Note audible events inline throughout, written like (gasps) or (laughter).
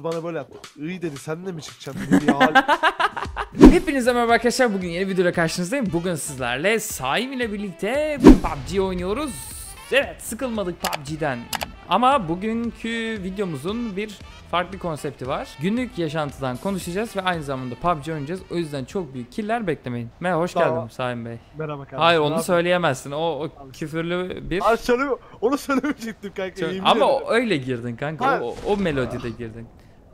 bana böyle yaptı. İyi dedi sen de mi çıkacaksın dedi. (laughs) Hepinize merhaba arkadaşlar. Bugün yeni videoyla karşınızdayım. Bugün sizlerle Saim ile birlikte PUBG oynuyoruz. Evet sıkılmadık PUBG'den. Ama bugünkü videomuzun bir farklı konsepti var. Günlük yaşantıdan konuşacağız ve aynı zamanda PUBG oynayacağız. O yüzden çok büyük killer beklemeyin. Merhaba hoş Tamam. geldin Saim Bey. Merhaba kardeşim. Hayır onu söyleyemezsin. O, o küfürlü bir... Ay söyleme, onu söylemeyecektim kanka. Söyle- Ama o- öyle girdin kanka. Hayır. O, o melodide girdin.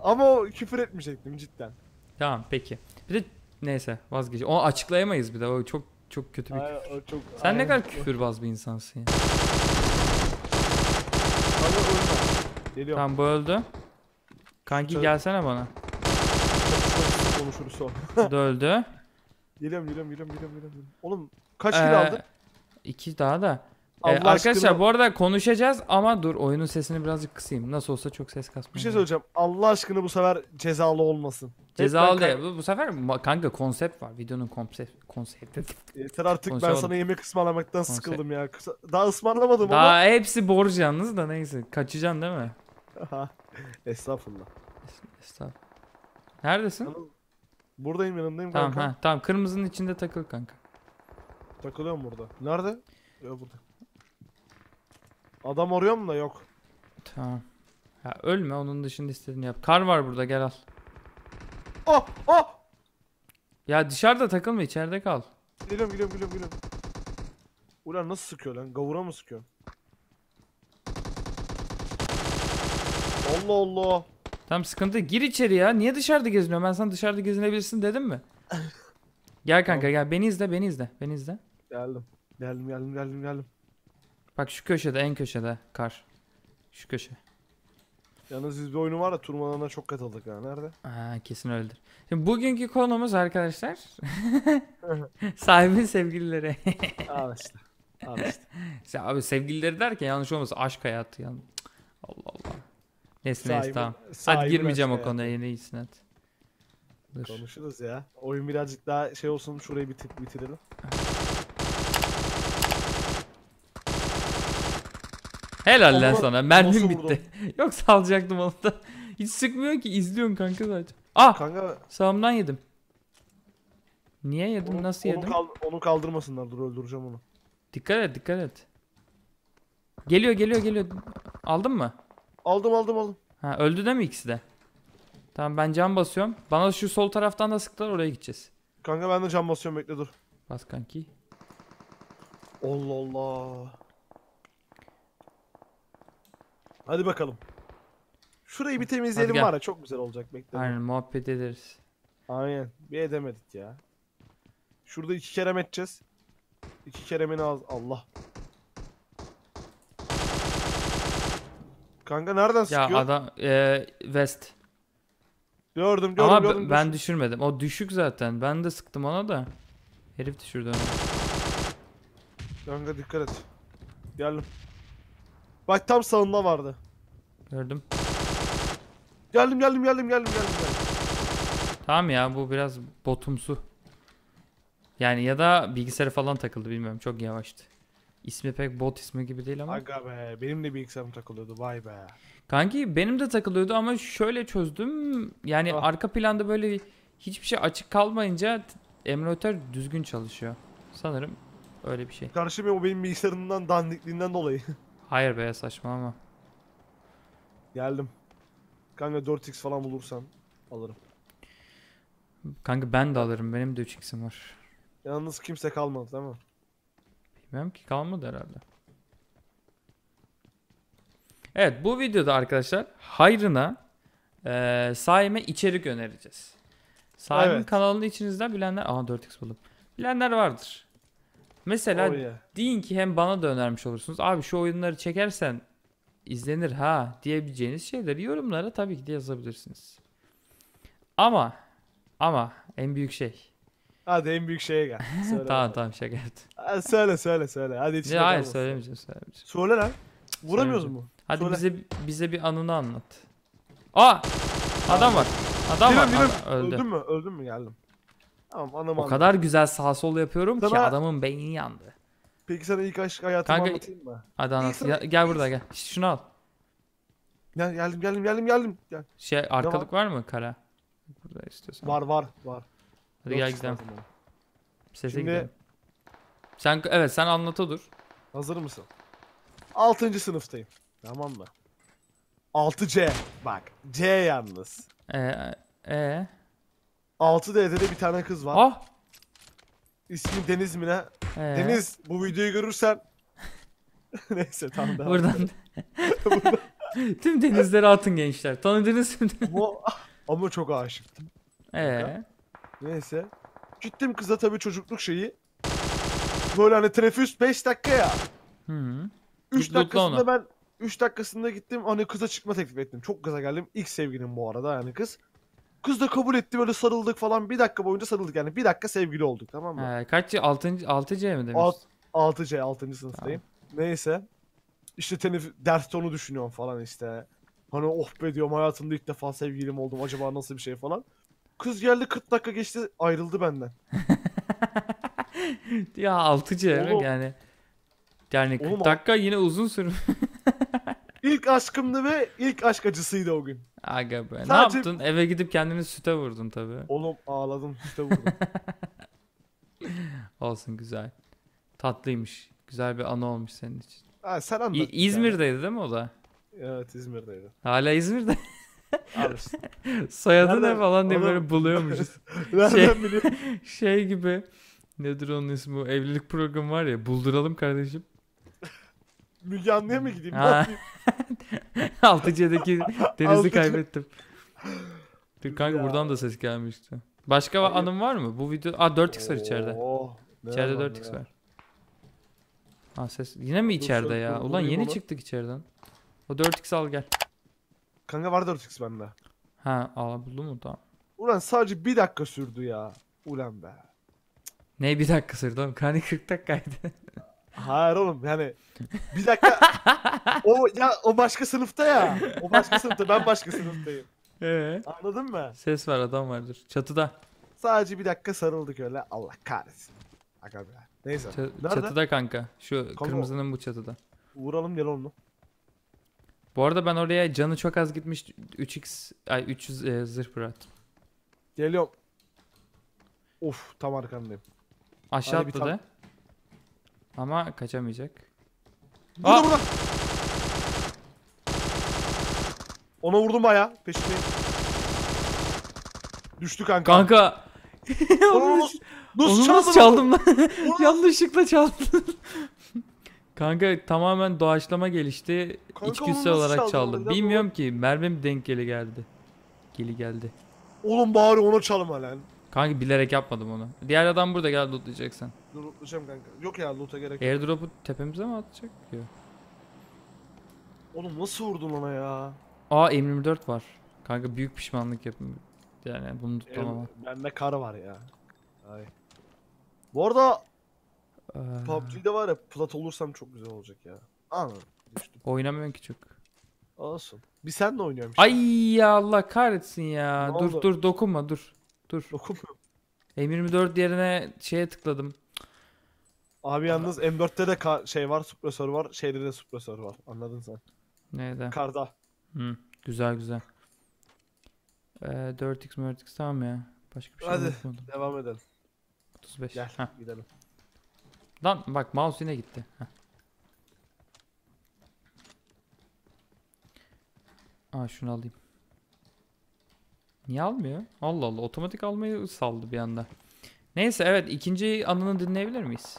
Ama o küfür etmeyecektim cidden. Tamam peki. Bir de neyse vazgeç. Onu açıklayamayız bir de. O çok çok kötü bir Hayır, o çok... Sen ne Aynen. kadar küfürbaz bir insansın ya. Geliyorum. Tamam bu öldü. Kanki Şöyle- gelsene bana. Konuşuruz, Konuşuruz sonra. Bu da öldü. (laughs) Geliyorum geliyorum geliyorum geliyorum. geliyorum. Oğlum kaç Ee, kill aldın? İki daha da. Ee, Allah arkadaşlar aşkına- bu arada konuşacağız ama dur oyunun sesini birazcık kısayım. Nasıl olsa çok ses kasmıyor. Bir şey söyleyeceğim. Allah aşkına bu sefer cezalı olmasın. Cezalı değil. Bu, bu sefer kanka konsept var. Videonun konsept konsepti. Yeter artık ben Konuşamadım. sana yemek ısmarlamaktan Konsept. sıkıldım ya. Daha ısmarlamadım ama. Daha hepsi borç yalnız da neyse. Kaçacaksın değil mi? Estağfurullah. Estağfurullah. Neredesin? Buradayım yanındayım Tamam kanka. ha tamam kırmızının içinde takıl kanka. Takılıyorum burada. Nerede? Yok burada. Adam arıyorum da yok. Tamam. Ya ölme onun dışında istediğini yap. Kar var burada gel al. Ah ah! Ya dışarıda takılma içeride kal. Geliyorum geliyorum geliyorum geliyorum. Ulan nasıl sıkıyor lan? Gavura mı sıkıyor? Allah Allah. Tamam sıkıntı gir içeri ya. Niye dışarıda geziniyorsun? Ben sana dışarıda gezinebilirsin dedim mi? Gel kanka gel beni izle beni izle beni izle. Geldim. Geldim geldim geldim geldim. Bak şu köşede en köşede kar. Şu köşe. Yalnız biz bir oyunu var ya turmalarına çok katıldık ha. Nerede? Aa, kesin öyledir. Şimdi bugünkü konumuz arkadaşlar. (laughs) Sahibin sevgilileri. (laughs) Al işte. Al işte. (laughs) Ya abi sevgilileri derken yanlış olmasın aşk hayatı yani. Allah Allah. Neyse neyse tamam. Hadi girmeyeceğim o konuya yine iyisin hadi. Dur. Konuşuruz ya. Oyun birazcık daha şey olsun şurayı bitir bitirelim. Helal lan Allah, sana. Mermim bitti. (laughs) Yoksa alacaktım onu da. Hiç sıkmıyor ki izliyorsun kanka zaten. Ah Kanka sağımdan yedim. Niye yedim onu, nasıl onu, yedim? kal- onu kaldırmasınlar dur öldüreceğim onu. Dikkat et dikkat et. Geliyor geliyor geliyor. Aldın mı? Aldım aldım aldım. Ha öldü de mi ikisi de? Tamam ben cam basıyorum. Bana şu sol taraftan da sıktılar oraya gideceğiz. Kanka ben de cam basıyorum bekle dur. Bas kanki. Allah Allah. Hadi bakalım. Şurayı bir temizleyelim gel. var ya çok güzel olacak bekle. Aynen muhabbet ederiz. Aynen. Bir edemedik ya. Şurada iki kerem edeceğiz. İki keremini az Allah. Kanka nereden Ya sıkıyor? adam e, West. Gördüm gördüm Ama gördüm. ben dur. düşürmedim. O düşük zaten. Ben de sıktım ona da. Herif düşürdü onu. Kanka dikkat et. Geldim. Bak tam sağında vardı. Gördüm. Geldim geldim geldim geldim geldim. geldim. Tamam ya bu biraz botumsu. Yani ya da bilgisayarı falan takıldı bilmiyorum. Çok yavaştı. İsmi pek bot ismi gibi değil ama. Aga be benim de bilgisayarım takılıyordu vay be. Kanki benim de takılıyordu ama şöyle çözdüm. Yani Ah. arka planda böyle hiçbir şey açık kalmayınca emülatör düzgün çalışıyor. Sanırım öyle bir şey. Karşıma o benim bilgisayarımdan dandikliğinden dolayı. (laughs) Hayır be saçmalama. Geldim. Kanka 4x falan bulursan alırım. Kanka ben de alırım. Benim de 3x'im var. Yalnız kimse kalmadı değil mi? Bilmiyorum ki kalmadı herhalde. Evet bu videoda arkadaşlar hayrına eee Saim'e içerik önereceğiz. Saim'in Evet. kanalını içinizden bilenler... Aha 4x buldum. Bilenler vardır. Mesela Oh yeah. deyin ki hem bana da önermiş olursunuz. Abi şu oyunları çekersen izlenir ha diyebileceğiniz şeyleri yorumlara tabii ki de yazabilirsiniz. Ama ama en büyük şey. Hadi en büyük şeye gel. (laughs) Söyle. tamam tamam şaka yaptım. Ha, söyle söyle söyle. Hadi Ya, hayır söylemeyeceğim söylemeyeceğim. Söyle lan. Vuramıyoruz mu? Hadi Söyle. bize bize bir anını anlat. Aa! Adam var. Adam var. Adam öldü. Öldün mü? Öldün mü? Geldim. Tamam anam O anladım. kadar güzel sağ sol yapıyorum ki Sana- adamın beyni yandı. Peki sana ilk aşk hayatımı Kanka- anlatayım mı? Hadi anlat. İnsan- Ya- gel burada gel. Şunu al. Gel, geldim geldim geldim geldim. Gel. Şey arkalık var mı kara? Burada istiyorsan. Var var var. Hadi gel Yok, gidelim. zaten benim. Sese Şimdi- gidelim. Sen evet sen anlata dur. Hazır mısın? 6. sınıftayım. Tamam mı? 6C. Bak C yalnız. Ee, ee. 6D'de de bir tane kız var. Ah. İsmi Deniz mi ne? Ee. Deniz bu videoyu görürsen (laughs) Neyse tamam devam. Buradan (laughs) tüm denizlere atın gençler. Tanıdınız mı? (laughs) Bu ama çok aşıktım. Ee. Neyse. Gittim kıza tabii çocukluk şeyi. Böyle hani teneffüs 5 dakika ya. Hı -hı. 3 Mutlu dakikasında ben 3 dakikasında gittim hani kıza çıkma teklif ettim. Çok gaza geldim. İlk sevgilim bu arada yani kız. Kız da kabul etti böyle sarıldık falan. Bir dakika boyunca sarıldık yani. Bir dakika sevgili olduk tamam mı? Ee, kaç 6. 6C mi demiş? Alt, 6C 6. sınıftayım. Neyse. İşte tenef derste onu düşünüyorum falan işte. Hani oh be diyorum hayatımda ilk defa sevgilim oldum. Acaba nasıl bir şey falan. Kız geldi 40 dakika geçti ayrıldı benden. (laughs) Ya 6C Oğlum. yani. Yani 40 Oğlum, dakika yine uzun sürüm. (laughs) İlk aşkımdı ve ilk aşk acısıydı o gün. Aga be. Ne Sadece- yaptın? Eve gidip kendini süte vurdun tabi. Oğlum ağladım üstte vurdum. (laughs) Olsun güzel. Tatlıymış. Güzel bir anı olmuş senin için. ha, sen anlat. İ- yani. İzmir'deydi değil mi o da? Evet İzmir'deydi. Hala İzmir'de. (laughs) Soyadı ne Nereden- falan diye Oğlum- böyle buluyormuşuz. (laughs) Nereden Şey- şey gibi. Nedir onun ismi? Evlilik programı var ya. Bulduralım kardeşim. Müge Anlı'ya mı gideyim? Ne Ha. (laughs) yapayım? 6C'deki denizi 6C. kaybettim. Dur kanka Ya. buradan da ses gelmişti. Başka Hayır. anım var mı? Bu video... Aa 4x var içeride. Oo, İçeride var 4x ya? var. Ha ses yine mi içeride dur, ya? dur, Ulan yeni çıktık içeriden. O 4x al gel. Kanka var 4x bende. Ha al buldun mu tamam. Ulan sadece bir dakika sürdü ya. Ulan be. Ne bir dakika sürdü oğlum. Kani 40 dakikaydı. (laughs) Hayır oğlum yani bir dakika o ya o başka sınıfta ya. O başka sınıfta ben başka sınıftayım. Ee? Anladın mı? Ses var adam vardır. Çatıda. Sadece bir dakika sarıldık öyle. Allah kahretsin. Aga be. Neyse. Ç- Nerede? çatıda kanka. Şu kırmızının bu çatıda. Vuralım gel onu. Bu arada ben oraya canı çok az gitmiş 3x ay 300 e, zırh bıraktım. Geliyorum. Of tam arkandayım. Aşağı Hadi bir atladı. Ama kaçamayacak. Burada Aa! burada. Ona vurdum baya. Peşindeyim. Düştü kanka. Kanka. (laughs) Onu nasıl, nasıl onu (laughs) çaldın nasıl çaldım lan? Yanlışlıkla çaldım. Kanka tamamen doğaçlama gelişti. Kanka İçgüdüsel olarak çaldın çaldım. oradan? Bilmiyorum ki mermim denk geli geldi. Geli geldi. Oğlum bari onu çalma lan. Kanka bilerek yapmadım onu. Diğer adam burada gel lootlayacaksan. Dur lootlayacağım kanka. Yok ya loot'a gerek yok. Airdrop'u tepemize mi atacak? Yok. Oğlum nasıl vurdun ona ya? Aa M24 var. Kanka büyük pişmanlık yapın. Yani bunu tutlamama. Em, Bende kar var ya. Ay. Bu arada Ee, PUBG'de var ya plat olursam çok güzel olacak ya. Anladım. Düştüm. oynamıyorum ki çok. Olsun. Bir sen de oynuyorum işte. Ay ya Allah kahretsin ya. Ne dur oldu? dur dokunma dur. Dur. Dokunmuyorum. M24 yerine şeye tıkladım. Abi yalnız M4'te de ka- şey var, suppressor var, şeyde de suppressor var. Anladın sen. Neydi? Karda. Hı, güzel güzel. Ee, 4x 4x tamam ya. Başka bir şey Hadi. unutmadım. Devam edelim. 35. Gel Heh. gidelim. Lan bak mouse yine gitti. Heh. Aa şunu alayım. Niye almıyor? Allah Allah otomatik almayı saldı bir anda. Neyse evet ikinci anını dinleyebilir miyiz?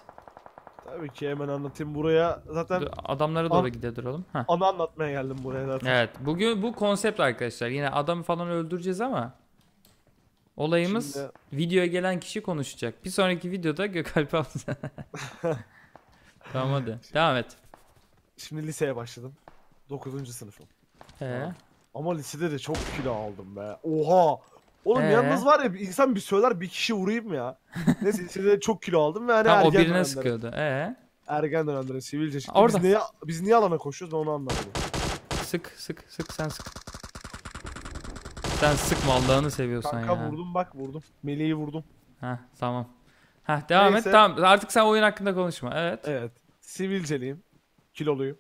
Tabii ki hemen anlatayım buraya. Zaten Adamlara doğru An- gidelim duralım. Heh. anı anlatmaya geldim buraya zaten. Evet bugün bu konsept arkadaşlar. Yine adamı falan öldüreceğiz ama olayımız Şimdi- videoya gelen kişi konuşacak. Bir sonraki videoda Gökalp alacak. (laughs) tamam hadi. Devam et. Şimdi liseye başladım. 9. sınıfım. Ee, Ama lisede de çok kilo aldım be. Oha! Oğlum Ee? yalnız var ya insan bir söyler bir kişi vurayım ya. (laughs) Neyse lisede de çok kilo aldım ve hani tam o ergen birine dönemlerim. sıkıyordu. Ee, Ergen dönemlerim sivilce çıktı. Orada. Biz niye, biz niye alana koşuyoruz ben onu anlamadım. sık sık sık sen sık. Sen sıkma Allah'ını seviyorsan Kanka ya. vurdum bak vurdum. Meleği vurdum. Heh, tamam. Heh, devam Neyse. et. Tamam. Artık sen oyun hakkında konuşma. Evet. Evet. Sivilceliyim. Kiloluyum.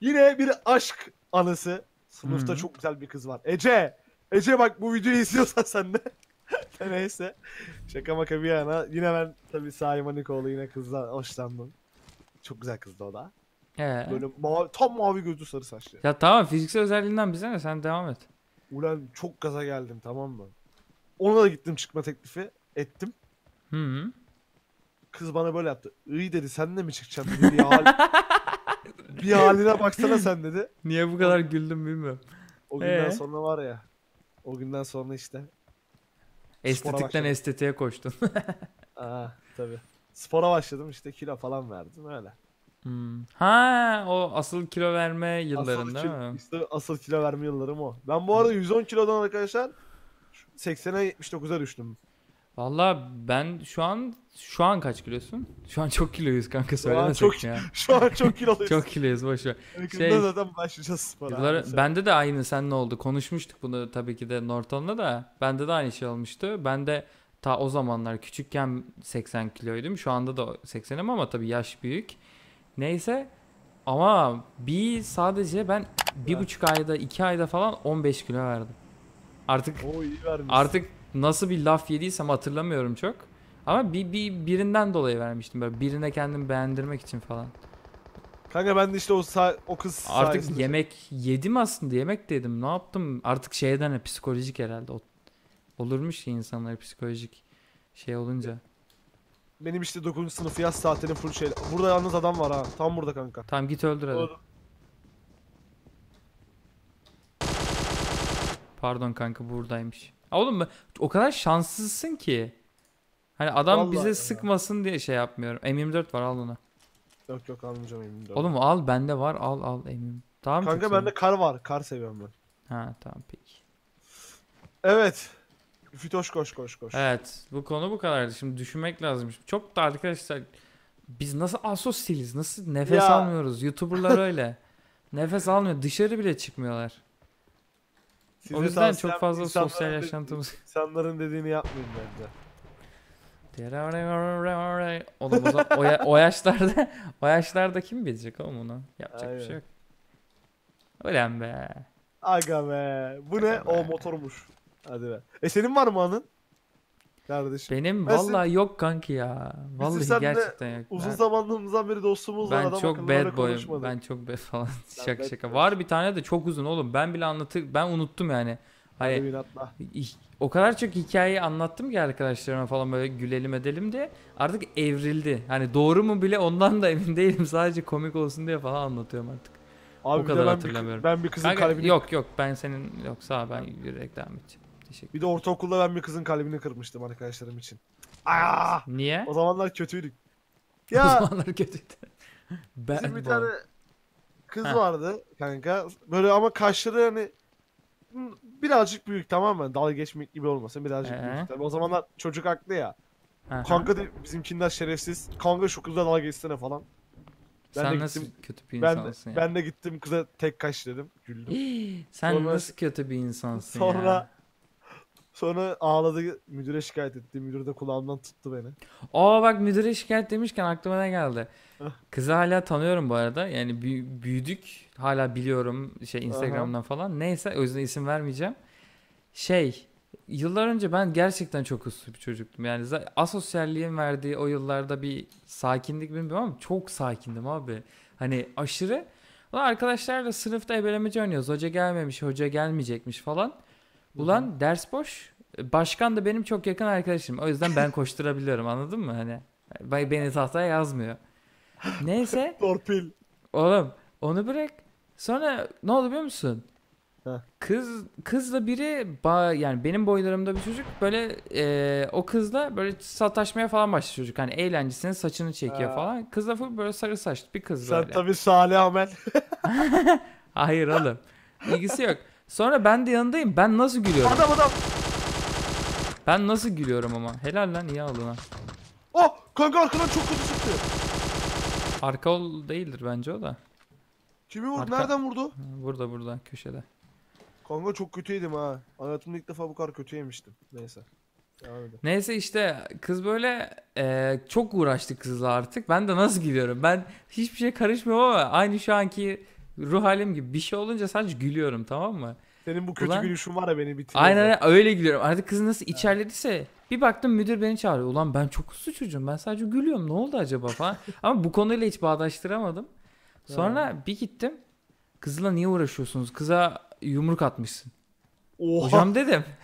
Yine bir aşk anısı. Sınıfta Hı. çok güzel bir kız var. Ece! Ece bak bu videoyu izliyorsan (laughs) sen de. Neyse. Şaka maka bir yana. Yine ben tabii Sahi Manikoğlu yine kızla hoşlandım. Çok güzel kızdı o da. Ee? Böyle mavi, tam mavi gözlü sarı saçlı. Ya tamam fiziksel özelliğinden bize ne sen devam et. Ulan çok gaza geldim tamam mı? Ona da gittim çıkma teklifi. Ettim. Hı -hı. Kız bana böyle yaptı. İyi dedi sen de mi çıkacaksın dedi. Bir, hal... (laughs) bir haline baksana sen dedi. Niye bu kadar güldüm bilmiyorum. O günden Ee? sonra var ya. O günden sonra işte. Estetikten başladım. estetiğe koştun. (laughs) Aa tabii. Spora başladım işte kilo falan verdim öyle. Hmm. Ha o asıl kilo verme yıllarında asıl, değil kilo, mi? işte asıl kilo verme yıllarım o. Ben bu arada 110 kilodan arkadaşlar 80'e 79'a düştüm. Valla ben şu an şu an kaç kilosun? Şu an çok kiloyuz kanka söylemesek çok ya. (laughs) Şu an çok kiloluyuz. çok kiloyuz boş ver. Yakında şey- zaten başlayacağız spora. Mesela. bende de aynı sen ne oldu? Konuşmuştuk bunu tabii ki de Norton'da da. Bende de aynı şey olmuştu. Ben de ta o zamanlar küçükken 80 kiloydum. Şu anda da 80'im ama tabii yaş büyük. Neyse ama bir sadece ben bir buçuk ayda iki ayda falan 15 kilo verdim. Artık Oo artık nasıl bir laf yediysem hatırlamıyorum çok. Ama bir, bir birinden dolayı vermiştim böyle birine kendimi beğendirmek için falan. Kanka ben de işte o o kız Artık sayesinde- yemek yedim aslında yemek de yedim ne yaptım artık şeyden psikolojik herhalde O- olurmuş ki insanlar psikolojik şey olunca. Benim işte 9. sınıf yaz saatinin full şey. Burada yalnız adam var ha. Tam burada kanka. Tamam git öldür hadi. Doğru. Pardon kanka buradaymış. Oğlum o kadar şanssızsın ki. Hani adam Vallahi bize ya. sıkmasın diye şey yapmıyorum. M24 var al onu. Yok yok almayacağım emin değilim. Oğlum al bende var al al M24. Tamam Kanka bende kar var. Kar seviyorum ben. Ha tamam peki. Evet. Fitoş koş koş koş. Evet bu konu bu kadardı. Şimdi düşünmek lazım. Çok da arkadaşlar biz nasıl asosyaliz? Nasıl nefes Ya. almıyoruz? Youtuberlar (laughs) öyle. nefes almıyor. Dışarı bile çıkmıyorlar. Size o yüzden çok fazla sosyal de- yaşantımız. İnsanların dediğini yapmayın bence. Oğlum o, zaman- o, ya- o yaşlarda o yaşlarda kim bilecek oğlum onu? Yapacak bir şey Aynen. yok. Ölen be. Aga be. Bu ne? O motormuş. Hadi be. E senin var mı anın? Kardeşim. Benim Ben vallahi yok kanki ya. Vallahi gerçekten yok. Uzun ben, zamanımızdan beri dostumuz var. ben adam çok bad boyum. konuşmadık. Ben çok bad falan. (laughs) Ben şaka bad şaka. boyum. Var bir tane de çok uzun oğlum. Ben bile anlatır ben unuttum yani. Hani o kadar çok hikayeyi anlattım ki arkadaşlarıma falan böyle gülelim edelim diye artık evrildi. Hani doğru mu bile ondan da emin (laughs) değilim. Sadece komik olsun diye falan anlatıyorum artık. Abi O kadar ben hatırlamıyorum. Bir, ben bir kızın Kanka, kalbini yok yok ben senin yok sağ ol, ben yürüyerek devam edeceğim. Teşekkür. Bir de ortaokulda ben bir kızın kalbini kırmıştım arkadaşlarım için. Aa! Niye? O zamanlar kötüydük. (laughs) O Ya zamanlar kötüydü. (laughs) Bizim bir tane kız vardı kanka. Böyle ama kaşları hani birazcık büyük tamam mı? Dalga geçmek gibi olmasın birazcık Ee? büyük. Tabii o zamanlar çocuk haklı ya. Aha. Kanka de bizimkinden şerefsiz. Kanka şu kızla dalga geçsene falan. ben Sen nasıl gittim- kötü bir Ben insansın ya? ben de gittim kıza tek kaş dedim. Güldüm. (gasps) Sen Sonra- nasıl kötü bir insansın Sonra ya? sonra ağladı müdüre şikayet etti. Müdür de kulağımdan tuttu beni. Aa bak müdüre şikayet demişken aklıma ne geldi? Kızı hala tanıyorum bu arada. Yani büyü- büyüdük. Hala biliyorum şey Instagram'dan falan. Neyse o yüzden isim vermeyeceğim. Şey yıllar önce ben gerçekten çok uslu bir çocuktum. Yani asosyalliğin verdiği o yıllarda bir sakinlik bilmiyorum ama çok sakindim abi. Hani aşırı. Ulan arkadaşlarla sınıfta ebelemeci oynuyoruz. Hoca gelmemiş, hoca gelmeyecekmiş falan. Ulan ders boş. Başkan da benim çok yakın arkadaşım. O yüzden ben (laughs) koşturabiliyorum anladın mı? Hani be- beni tahtaya yazmıyor. Neyse (laughs) Torpil. oğlum onu bırak. Sonra ne oldu biliyor musun? Heh. Kız kızla biri ba yani benim boylarımda bir çocuk böyle e, o kızla böyle sataşmaya falan başladı çocuk. Hani eğlencesine saçını çekiyor Ha. falan. Kız da full böyle sarı saçlı bir kız Sen böyle. tabii Salih Amel. (laughs) Hayır oğlum. İlgisi yok. Sonra ben de yanındayım. Ben nasıl gülüyorum? adam adam. Ben nasıl gülüyorum ama. Helal lan iyi aldın ha. Oh kanka arkadan çok kötü sıktı. Arka ol değildir bence o da. Kimi vurdu? Arka- Nereden vurdu? Burada burada köşede. Kanka çok kötüydüm ha. Hayatımda ilk defa bu kadar kötü yemiştim. Neyse. Neyse işte kız böyle e, çok uğraştı kızla artık. Ben de nasıl gülüyorum? Ben hiçbir şey karışmıyorum ama aynı şu anki ruh halim gibi bir şey olunca sadece gülüyorum tamam mı? Senin bu kötü Ulan- gülüşün var ya beni bitiriyor. Aynen öyle gülüyorum. Artık kız nasıl içerlediyse bir baktım müdür beni çağırıyor. Ulan ben çok uslu çocuğum ben sadece gülüyorum ne oldu acaba falan. (laughs) Ama bu konuyla hiç bağdaştıramadım. Sonra bir gittim. Kızla niye uğraşıyorsunuz? Kıza yumruk atmışsın. Oha. Hocam dedim. (laughs)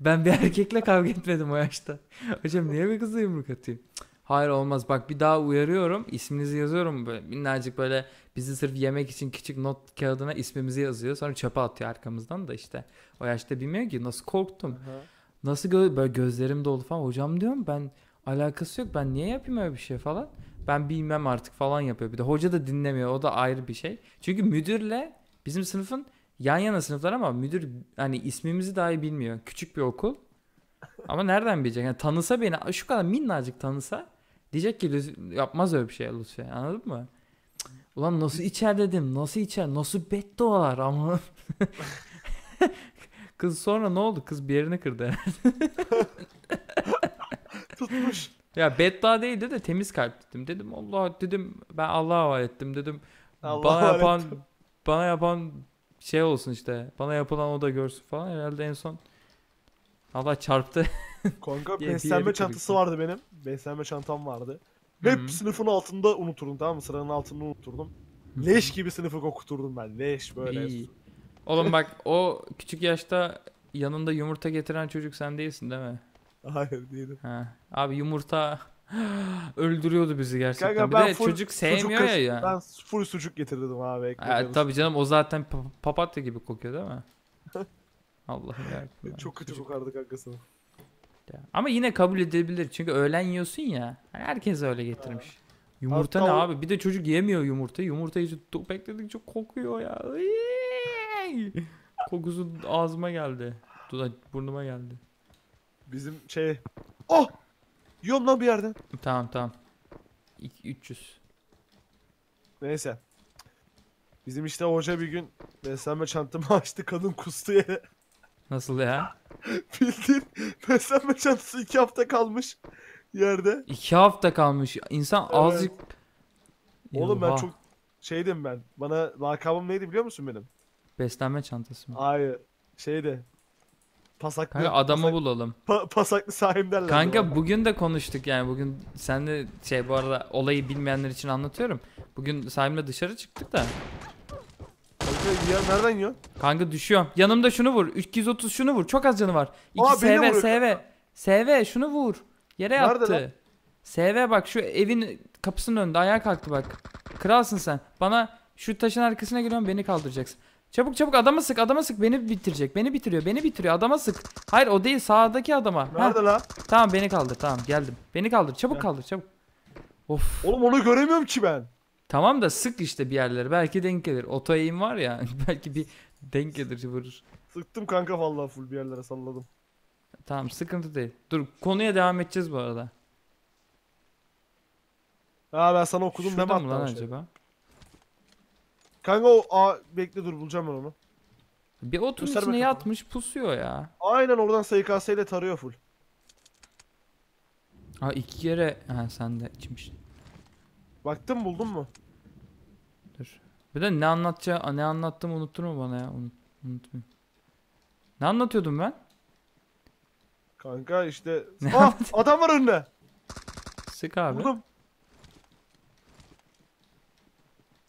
Ben bir erkekle kavga etmedim o yaşta. Hocam niye bir kızla yumruk atayım? Hayır olmaz. Bak bir daha uyarıyorum. İsminizi yazıyorum böyle minnacık böyle bizi sırf yemek için küçük not kağıdına ismimizi yazıyor. Sonra çöpe atıyor arkamızdan da işte. O yaşta bilmiyor ki nasıl korktum. Aha. Nasıl gö böyle gözlerim doldu falan. Hocam diyorum ben alakası yok. Ben niye yapayım öyle bir şey falan. Ben bilmem artık falan yapıyor. Bir de hoca da dinlemiyor. O da ayrı bir şey. Çünkü müdürle bizim sınıfın yan yana sınıflar ama müdür hani ismimizi dahi bilmiyor. Küçük bir okul. Ama nereden bilecek? Yani tanısa beni şu kadar minnacık tanısa diyecek ki "Lütfü- yapmaz öyle bir şey lütfen. Anladın mı? Ulan nasıl içer dedim. Nasıl içer? Nasıl beddualar ama. (laughs) Kız sonra ne oldu? Kız bir yerini kırdı. (laughs) Tutmuş. Ya beddua değildi de temiz kalp dedim. Dedim Allah dedim ben Allah'a havale ettim dedim. Allah'a bana yapan ettim. bana yapan şey olsun işte. Bana yapılan o da görsün falan. Herhalde en son Allah çarptı. (laughs) Kanka beslenme çantası vardı benim. Beslenme çantam vardı. Hep Hı. sınıfın altında unuturdum tamam mı? Sıranın altında unuturdum. Leş gibi sınıfı kokuturdum ben. Leş böyle. İyi. Oğlum bak (laughs) o küçük yaşta yanında yumurta getiren çocuk sen değilsin değil mi? Hayır değilim. Ha. Abi yumurta (gasps) öldürüyordu bizi gerçekten. Kanka bir ben de full çocuk sevmiyor ya ya. Ben full sucuk getirdim abi. ekmek Ha, tabii canım o zaten pa- papatya gibi kokuyor değil mi? (laughs) Allah'ım yarabbim. Çok kötü kokardı kankası. Ya. Ama yine kabul edilebilir çünkü öğlen yiyorsun ya. Hani herkes öyle getirmiş. Yumurta Hatta ne abi? Bir de çocuk yemiyor yumurta. Yumurtayı çok bekledikçe kokuyor ya. Kokusu ağzıma geldi. Duda burnuma geldi. Bizim şey... Oh! Yiyorum lan bir yerden. Tamam tamam. İki- 300. Neyse. Bizim işte hoca bir gün beslenme çantamı (laughs) açtı kadın kustu yere. Nasıl ya? (laughs) Bildiğin beslenme çantası iki hafta kalmış yerde. İki hafta kalmış. İnsan Evet. azıcık... Oğlum ben Oha. çok şeydim ben. Bana lakabım neydi biliyor musun benim? Beslenme çantası mı? Hayır. Şeydi. Pasaklı. Kanka adamı pasak- bulalım. pa- pasaklı sahim derler. Kanka bugün de konuştuk yani bugün sen de şey bu arada olayı bilmeyenler için anlatıyorum. Bugün sahimle dışarı çıktık da. Ya nereden yiyor? Kanka düşüyorum. Yanımda şunu vur. 230 şunu vur. Çok az canı var. 2 Aa, beni SV vuruyor SV. SV şunu vur. Yere Nerede yattı. lan? SV bak şu evin kapısının önünde ayağa kalktı bak. Kralsın sen. Bana şu taşın arkasına giriyorsun beni kaldıracaksın. Çabuk çabuk adama sık adama sık beni bitirecek. Beni bitiriyor beni bitiriyor adama sık. Hayır o değil sağdaki adama. Heh, Nerede la? tamam beni kaldır tamam geldim. Beni kaldır çabuk kaldır çabuk. Of. Oğlum onu göremiyorum ki ben. Tamam da sık işte bir yerlere. Belki denk gelir. Oto eğim var ya. (laughs) belki bir denk gelir vurur. Sıktım kanka vallahi full bir yerlere salladım. Tamam sıkıntı değil. Dur konuya devam edeceğiz bu arada. Ha ben sana okudum Şurada deme mı lan şey. acaba? Kanka o a bekle dur bulacağım ben onu. Bir otun Gösterme içine yatmış pusuyor ya. Aynen oradan SKS ile tarıyor full. Ha iki kere ha sen de içmiş. Baktın buldun mu? Dur. Bir de ne anlatacağı ne anlattım unutturma bana ya. Unut, unutmayayım. Ne anlatıyordum ben? Kanka işte. Ne ah adam var önünde. Sık abi. Vurdum.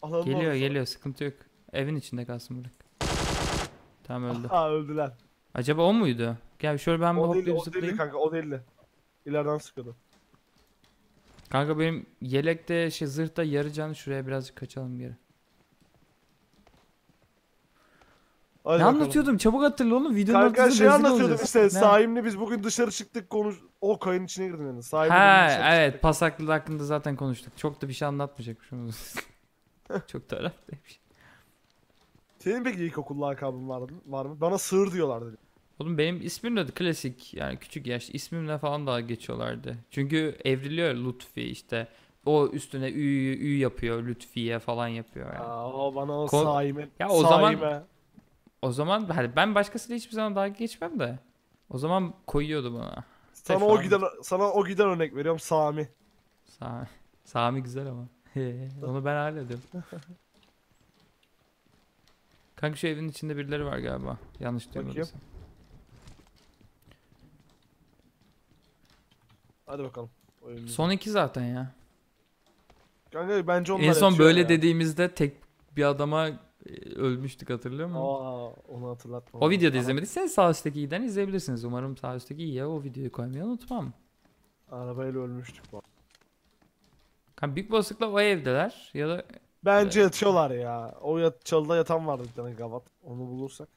Alanın Geliyor orası. geliyor sıkıntı yok. Evin içinde kalsın bırak. Tamam öldü. Ha öldüler. Acaba o muydu? Gel şöyle ben bir O hoplayıp o zıplayayım. kanka o değildi. İleriden sıkıyordu. Kanka benim yelekte şey zırhta yarı can şuraya birazcık kaçalım geri. Hadi ne bakalım. anlatıyordum? Çabuk hatırla oğlum. Videonun Kanka şey anlatıyordum olacağız. işte Ne? sahimle biz bugün dışarı çıktık konuş o kayın içine girdin yani. Sahimle Ha evet çıktık. pasaklı hakkında zaten konuştuk. Çok da bir şey anlatmayacakmışım. (laughs) Çok da araftaymış. Senin peki ilkokul lakabın var? Var mı? Bana sığır diyorlardı. Oğlum benim ismim de klasik yani küçük yaş ismimle falan daha geçiyorlardı. Çünkü evriliyor Lutfi işte. O üstüne ü, ü yapıyor Lütfiye falan yapıyor yani. Aa, o bana o Kon- saime. Ya o zaman-. O zaman hani ben başkasıyla hiçbir zaman dalga geçmem de. O zaman koyuyordu bana. sana şu o an- giden sana o giden örnek veriyorum Sami. Sami, Sami güzel ama. (laughs) Onu ben hallediyorum. (laughs) Kanka şu evin içinde birileri var galiba. Yanlış Bakayım. Hadi bakalım. Oyunumuz. Son iki zaten ya. Kanka bence onlar en son böyle ya. dediğimizde tek bir adama e, ölmüştük hatırlıyor musun? Aa onu hatırlatma. O videoda izlemediyseniz sağ üstteki i'den izleyebilirsiniz. Umarım sağ üstteki i'ye o videoyu koymayı unutmam. Arabayla ölmüştük. bu. Kanka büyük olasılıkla o evdeler ya da Bence yatıyorlar ya. O yat çalıda yatan vardı bir tane gavat. Onu bulursak.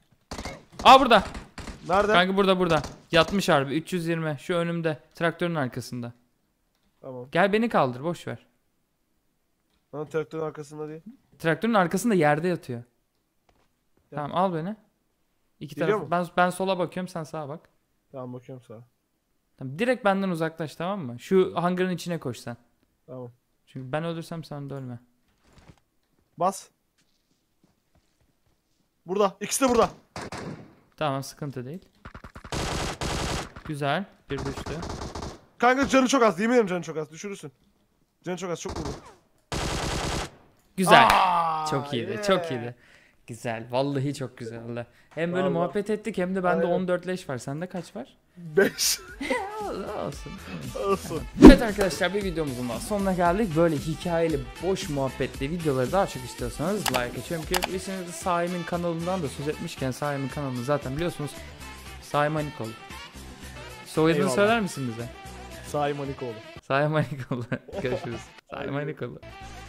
Aa burada. Nerede? Kanka burada burada. Yatmış harbi 320 şu önümde traktörün arkasında. Tamam. Gel beni kaldır boş ver. Lan traktörün arkasında değil. Traktörün arkasında yerde yatıyor. Tamam al beni. İki Geliyor taraf. mu? Ben ben sola bakıyorum sen sağa bak. Tamam bakıyorum sağa. Tamam, direkt benden uzaklaş tamam mı? Şu hangarın içine koş sen. Tamam. Çünkü ben ölürsem sen de ölme. Bas. Burada. İkisi de burada. Tamam sıkıntı değil. Güzel. Bir düştü. Kanka canı çok az. Yemin ederim canı çok az. Düşürürsün. Canı çok az. Çok vurdu. Güzel. Aa, çok iyiydi. yeah. Çok iyiydi. Güzel. Vallahi çok güzeldi. Hem böyle Vallahi. muhabbet ettik hem de bende Aynen. 14 leş var. Sende kaç var? 5. (laughs) Olsun. Olsun. Evet arkadaşlar bir videomuzun daha sonuna geldik. Böyle hikayeli, boş muhabbetli videoları daha çok istiyorsanız like ki bilirsiniz de Saim'in kanalından da söz etmişken Saim'in kanalını zaten biliyorsunuz. Saim Anikoğlu. Soyadını Eyvallah. söyler misin bize? Sahi Manikoğlu. Saim Anikoğlu. Görüşürüz. Saim Anikoğlu. (laughs) (laughs)